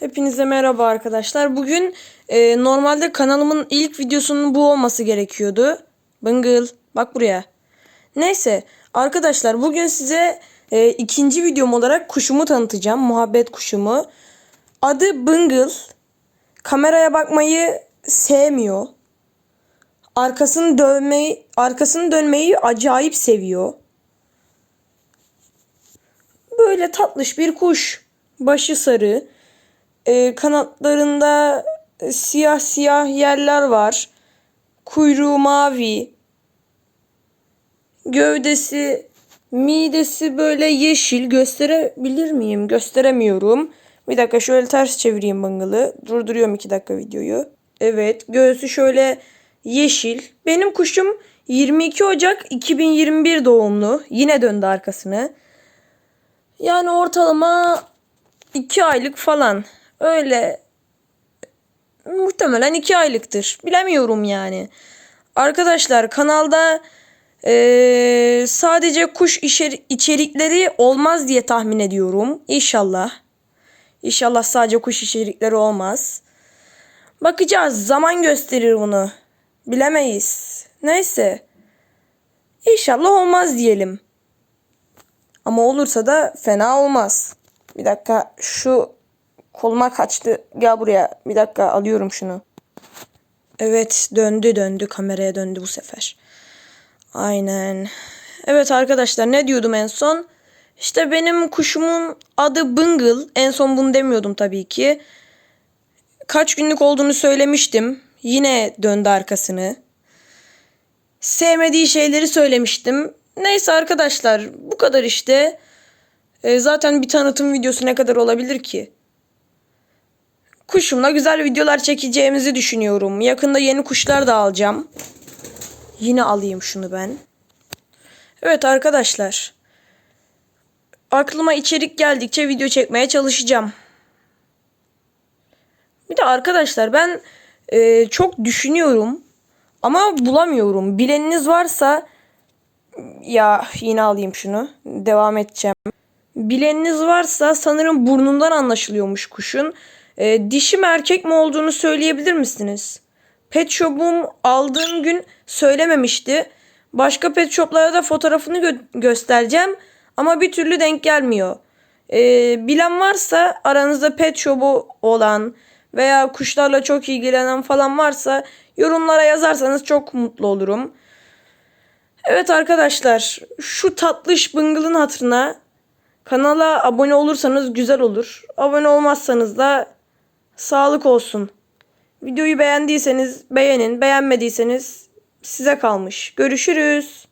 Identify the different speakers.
Speaker 1: Hepinize merhaba arkadaşlar. Bugün e, normalde kanalımın ilk videosunun bu olması gerekiyordu. Bıngıl bak buraya. Neyse arkadaşlar bugün size e, ikinci videom olarak kuşumu tanıtacağım. Muhabbet kuşumu. Adı Bıngıl. Kameraya bakmayı sevmiyor. Arkasını dönmeyi, arkasını dönmeyi acayip seviyor. Böyle tatlış bir kuş. Başı sarı. Ee, kanatlarında e, siyah siyah yerler var. Kuyruğu mavi. Gövdesi, midesi böyle yeşil. Gösterebilir miyim? Gösteremiyorum. Bir dakika şöyle ters çevireyim bangalı. Durduruyorum iki dakika videoyu. Evet göğsü şöyle yeşil. Benim kuşum 22 Ocak 2021 doğumlu. Yine döndü arkasını. Yani ortalama 2 aylık falan. Öyle muhtemelen 2 aylıktır. Bilemiyorum yani. Arkadaşlar kanalda eee, sadece kuş içeri- içerikleri olmaz diye tahmin ediyorum. İnşallah. İnşallah sadece kuş içerikleri olmaz. Bakacağız. Zaman gösterir bunu. Bilemeyiz. Neyse. İnşallah olmaz diyelim. Ama olursa da fena olmaz. Bir dakika şu koluma kaçtı. Gel buraya. Bir dakika alıyorum şunu. Evet döndü döndü kameraya döndü bu sefer. Aynen. Evet arkadaşlar ne diyordum en son? İşte benim kuşumun adı Bıngıl. En son bunu demiyordum tabii ki. Kaç günlük olduğunu söylemiştim. Yine döndü arkasını. Sevmediği şeyleri söylemiştim. Neyse arkadaşlar bu kadar işte. E, zaten bir tanıtım videosu ne kadar olabilir ki? Kuşumla güzel videolar çekeceğimizi düşünüyorum. Yakında yeni kuşlar da alacağım. Yine alayım şunu ben. Evet arkadaşlar. Aklıma içerik geldikçe video çekmeye çalışacağım. Bir de arkadaşlar ben e, çok düşünüyorum ama bulamıyorum. Bileniniz varsa ya yine alayım şunu. Devam edeceğim. Bileniniz varsa sanırım burnundan anlaşılıyormuş kuşun. E, dişi erkek mi olduğunu söyleyebilir misiniz? Pet shop'um aldığım gün söylememişti. Başka pet shop'lara da fotoğrafını gö- göstereceğim. Ama bir türlü denk gelmiyor. E, bilen varsa aranızda pet shop'u olan veya kuşlarla çok ilgilenen falan varsa yorumlara yazarsanız çok mutlu olurum. Evet arkadaşlar şu tatlış bıngılın hatırına kanala abone olursanız güzel olur. Abone olmazsanız da sağlık olsun. Videoyu beğendiyseniz beğenin, beğenmediyseniz size kalmış. Görüşürüz.